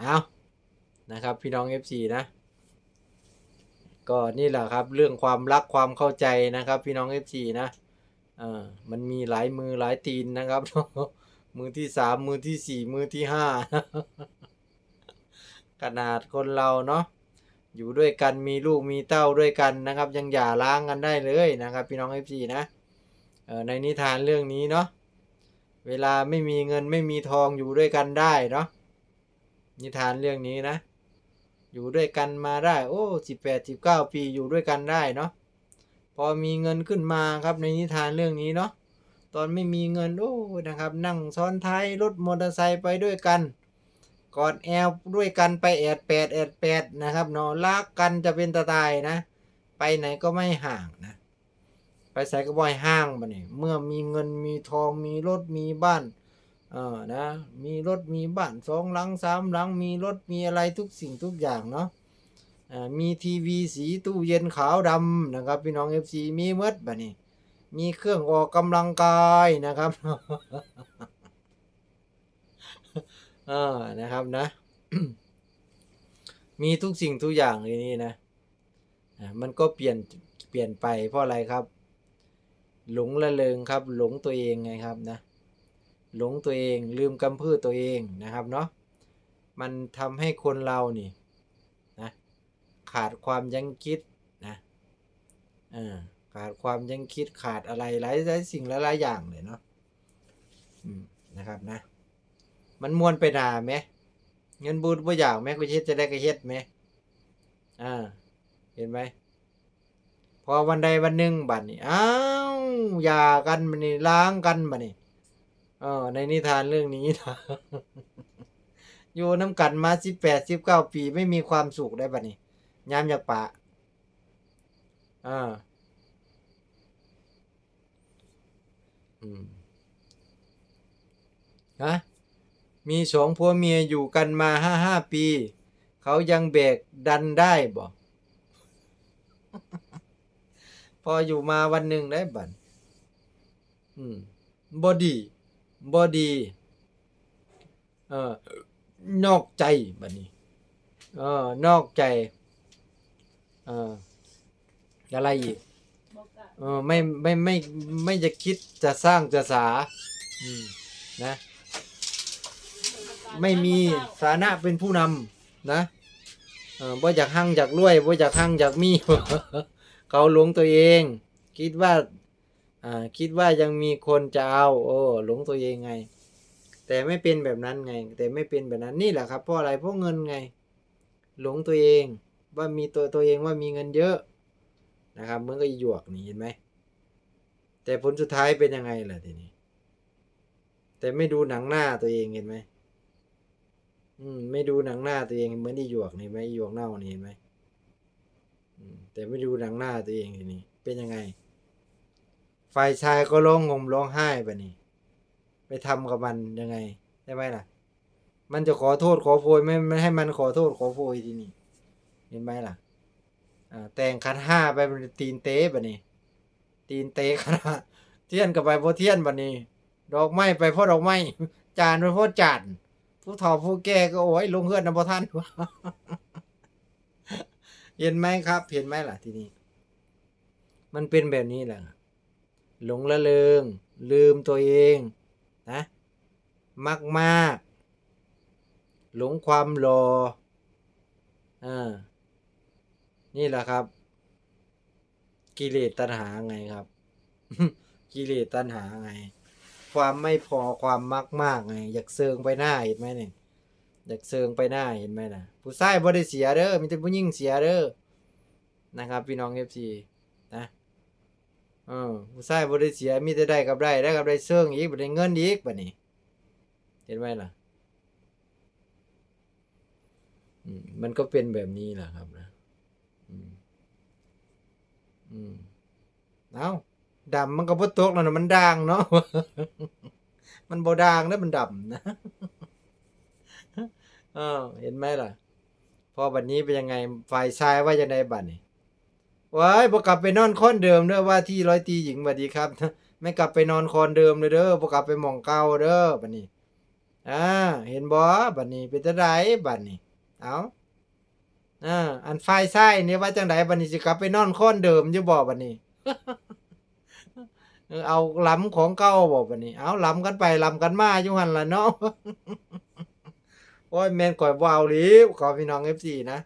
เอานะครับ พี่น้อง FC นะ ก็นี่แหละครับ เรื่องความรักความเข้าใจนะครับ พี่น้อง FC นะเออมันมีหลายมือหลายตีนนะครับ มือที่สามมือที่สี่มือที่ห้าขนาดคนเราเนาะอยู่ด้วยกันมีลูกมีเต้าด้วยกันนะครับ ยังหย่าร้างกันได้เลยนะครับ พี่น้อง FC นะเออในนิทานเรื่องนี้เนาะเวลาไม่มีเงินไม่มีทองอยู่ด้วยกันได้เนาะ นิทานเรื่องนี้นะ อยู่ด้วยกันมาได้ โอ้สิบแปดสิบเก้าปีอยู่ด้วยกันได้เนาะพอมีเงินขึ้นมาครับในนิทานเรื่องนี้เนาะตอนไม่มีเงินโอ้นะครับ นั่งซ้อนท้ายรถมอเตอร์ไซค์ไปด้วยกันกอดแอลด้วยกันไปแอดแปดแอดแปดนะครับเนาะรักกันจะเป็นตาตายนะ ไปไหนก็ไม่ห่างนะ ไปใส่ก็บ่อยห่างมาเนี่ยเมื่อมีเงินมีทองมีรถมีบ้าน เออนะ มีรถมีบ้านสองหลังสามหลัง มีรถมีอะไรทุกสิ่งทุกอย่างเนาะอ่ามีทีวีสีตู้เย็นขาวดำนะครับ พี่น้องเอฟซีมีหมดแบะนี่มีเครื่องออกกำลังกายนะครับเออนะครับนะ มีทุกสิ่งทุกอย่างเลยนี่นะอ่ามันก็เปลี่ยนเปลี่ยนไปเพราะอะไรครับ หลงละเริงครับ หลงตัวเองไงครับนะ หลงตัวเอง ลืมกำพืชตัวเองนะครับเนาะมันทำให้คนเรานี่นะขาดความยั้งคิดนะอขาดความยั้งคิดขาดอะไรหลายหลายสิ่งหลายหลายอย่างเลยเนาะนะครับนะ มันมวนไปหนาไหมเงินบูดบ่อยากไหมกูเฮ็ดจะได้ก็เฮ็ดไหมอ่าเห็นไหมพอวันใดวันหนึ่งบัดนี้อ้าวย่ากันบัดนี้ล้างกันบัดนี้ ออในนิทานเรื่องนี้นะอยู่น้ำกันมาสิบแปดสิบเก้าปีไม่มีความสุขได้บัดนี้ยามอยากปะอ่าอืมฮะมีสองผัวเมียอยู่กันมาห้าห้าปี เขายังแบรกดันได้บ่พออยู่มาวันหนึ่งได้บัดอืมบอดี บอดีเออนอกใจบัดนี้เออนอกใจเอออะไรอีกอกอะเออไม่ไม่ไม่ไม่จะคิดจะสร้างจะสาอืมนะ ไม่มีฐานะเป็นผู้นำนะเออบ่อยากหั่งอยากรวยบ่อยากหั่งอยากมี เขาหลงตัวเอง คิดว่า คิดว่ายังมีคนจะเอาโอ้หลงตัวเองไง แต่ไม่เป็นแบบนั้นไง แต่ไม่เป็นแบบนั้นนี่แหละครับเพราะอะไรเพราะเงินไง หลงตัวเองว่ามีตัวตัวเองว่ามีเงินเยอะนะครับเหมือนกับอีหยวกนี่เห็นไหมแต่ผลสุดท้ายเป็นยังไงล่ะทีนี้ แต่ไม่ดูหนังหน้าตัวเองเห็นไหมอืมไม่ดูหนังหน้าตัวเองเหมือนอีหยวกนี่ไหมหยวกเน่านี่เห็นไหมแต่ไม่ดูหนังหน้าตัวเองทีนี้เป็นยังไง ฝ่ายชายก็ร้องงมร้องไห้แบบนี้ ไปทำกับมันยังไงได้ไหมล่ะ มันจะขอโทษขอโพยไม่ไม่ให้มันขอโทษขอโพยทีนี้เห็นไหมล่ะแต่งคันห้าไปเป็นตีนเต้แบบนี้ ตีนเต้ขนาเทียนกับไปเพเทียนแบบนี้ ดอกไม้ไปพราะดอกไม้จานไปพราะจานผู้เฒ่าผู้แก่ก็โอ้ยลงเฮือนนะพ่ท่านเห็นไหมครับ เห็นไหมล่ะทีนี้ มันเป็นแบบนี้แหละ หลงละเริงลืมตัวเองนะมากมากๆหลงความรออ่านี่แหละครับ กิเลสตัณหาไงครับ กิเลสตัณหาไง ความไม่พอความมากมากๆไง อยากเซิงไปหน้าเห็นไหมเนี่ยอยากเซิงไปหน้าเห็นไหมนะผู้ชายบ่ได้เสียเด้อมีแต่ผู้หญิงเสียเด้อนะครับ พี่น้องเอฟซีนะ เออผู้ชายบ่ได้เสียมีแต่ได้กับได้ได้กับได้เซิงอีกบ่ได้เงินอีกบัดนี้ เห็นไหมล่ะอืมมันก็เป็นแบบนี้แหละครับนะอืมอืมเอาดำมันก็บ่ตกแล้วนะมันด่างเนาะมันบ่ด่างแล้วมันดำนะเออเห็นไหมล่ะ พอบัดนี้เป็นยังไงฝ่ายชายว่าจะไดบัดนี้ ว้ายบกลับไปนอนคอนเดิมเด้อว่าที่ร้อยตีหญิงบัดดีครับ ไม่กลับไปนอนคอนเดิมเลยเด้อบ่กลับไปหม่องเก่าเด้อบัดนี้อ่าเห็นบ่บัดนี้เป็นจังไดบัดนี้เอาอ่าอันฝ่ายซ้นี่ว่าจังไดบัดนี้สิกลับไปนอนค้อนเดิมอยู่บ่บัดนี้เอาล้ำของเก่าบ่บัดนี้ เอาล้ำกันไปล้ำกันมาอยู่หั่นล่ะเนาะโอ้ยแม่นก่อยบ่เอาหลิวขอพี่น้อง FC นะ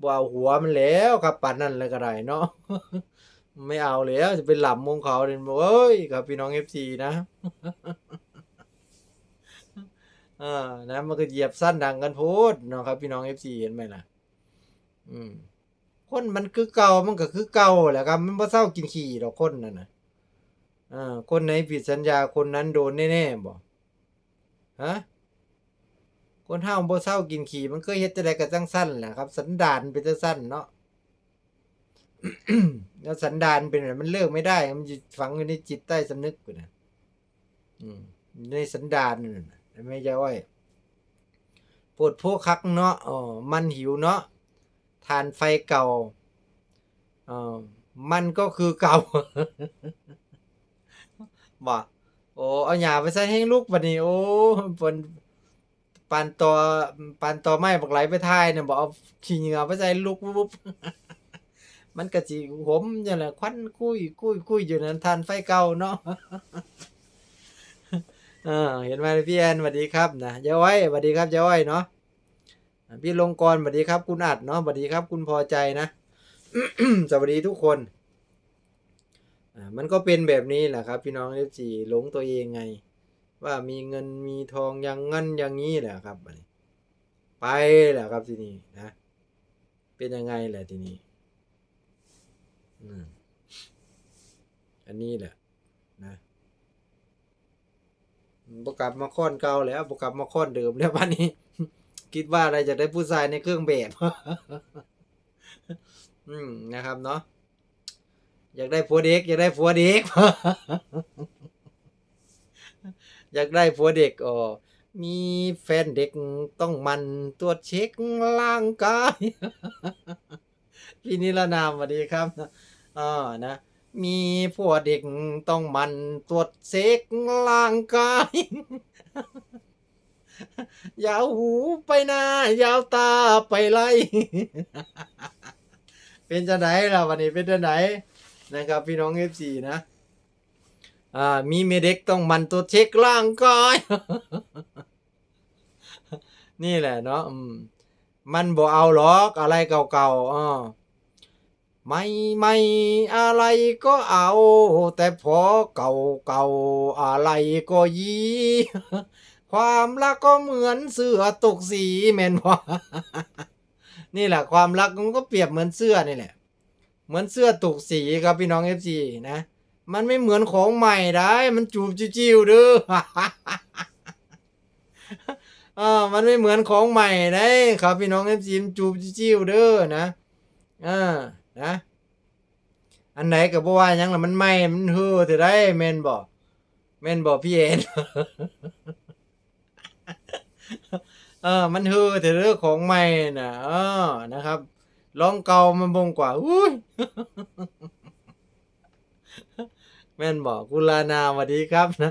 บ่เอาหัวมันแล้วครับปานนั้นเลยก็ได้เนาะไม่เอาแล้วจะเป็นหลํมงเขาเด่นเอ้ยครับพี่น้อง FC นะเออนะมันก็เหยียบสั้นดังกันโพดเนาะครับพี่น้อง FC เห็นไหมล่ะ อืมคนมันคือเก่ามันก็คือเก่าแหละครับ มันบ่เศร้ากินขี้ดอกคนนั่นนะอ่าคนไหนผิดสัญญาคนนั้นโดนแน่ๆบ่ฮะ คนเฮาบ่เศร้ากินขี้มันเคยเฮ็ดจังได๋ก็จังซั่นแหละครับ สันดานเป็นจังซั่นเนาะแล้วสันดานเป็นแบบมันเลิกไม่ได้ มันฝังอยู่ในจิตใต้สำนึกอยู่นะอืมในสันดานนะไม่ใช่ว่าปวดโพคักเนาะอ๋อมันหิวเนาะทานไฟเก่าอ๋อมันก็คือเก่าบ่โอ้เอาหญ้าไปใส่ให้ลูกบัดนี้ โอ้เพิ่น ปานตอปานตอไม้บักไหลไปทายเนี่ยบ่เอาขี้เหงื่อไปใส่ลูกปุ๊บมันก็สิหมจังแหละควันคุยคุยคุยอยู่นั่นทานไฟเก่าเนาะเออเห็นไหมพี่แอนสวัสดีครับนะยายอ้อสวัสดีครับยายอ้อเนาะพี่ลงกรสวัสดีครับ คุณอัดเนาะสวัสดีครับ คุณพอใจนะสวัสดีทุกคนมันก็เป็นแบบนี้แหละครับ พี่น้องเอฟซีหลงตัวเองไง ว่ามีเงินมีทองอย่างงั้นอย่างนี้แหละครับไปแหละครับทีนี้นะ เป็นยังไงแหละทีนี้อันนี้แหละนะบกลับมาค้อนเก่าแล้วบกลับมาค้อนเดิมแล้ววันนี้ คิดว่าอะไรจะได้ผู้ชายในเครื่องแบบอืมนะครับเนาะอยากได้ผัวเด็ก อยากได้ผัวเด็ก อยากได้ผัวเด็กอ๋อมีแฟนเด็กต้องมันตรวจเช็คร่างกายพี่นิรนามสวัสดีครับอ่านะ มีผัวเด็กต้องมันตรวจเช็คร่างกายยาวหูไปหน้ายาวตาไปไล่เป็นจะไหนล่ะวันนี้เป็นจะไหนนะครับ พี่น้องเอฟซีนะ อ่ามีเมเด็กต้องมันตรวเช็คร่างกายนี่แหละเนาะมันบ่เอาหรอกอะไรเก่าๆอ่าไม่ไม่อะไรก็เอา แต่พอเก่าเก่าอะไรก็ยีความรักก็เหมือนเสื้อตกสีแมนบ่นี่แหละความรักมันก็เปรียบเหมือนเสื้อนี่แหละ เหมือนเสื้อตกสีครับพี่น้อง FC นะ มันไม่เหมือนของใหม่ได้ มันจูบจิ้วๆเด้อเออมันไม่เหมือนของใหม่ได้ครับพี่น้อง FC มันจูบจิ้วเด้อนะเออนะอันไหนก็บ่ว่ายังล่ะมันใหม่มันเฮือเท่าได้แม่นบ่แม่นบ่พี่เอ็นเออ มันเฮือแต่เรื่องของใหม่น่ะเออนะครับลองเก่ามันบ่งกว่าอุ้ย แม่นบอกกุลานาสวัสดีครับนะ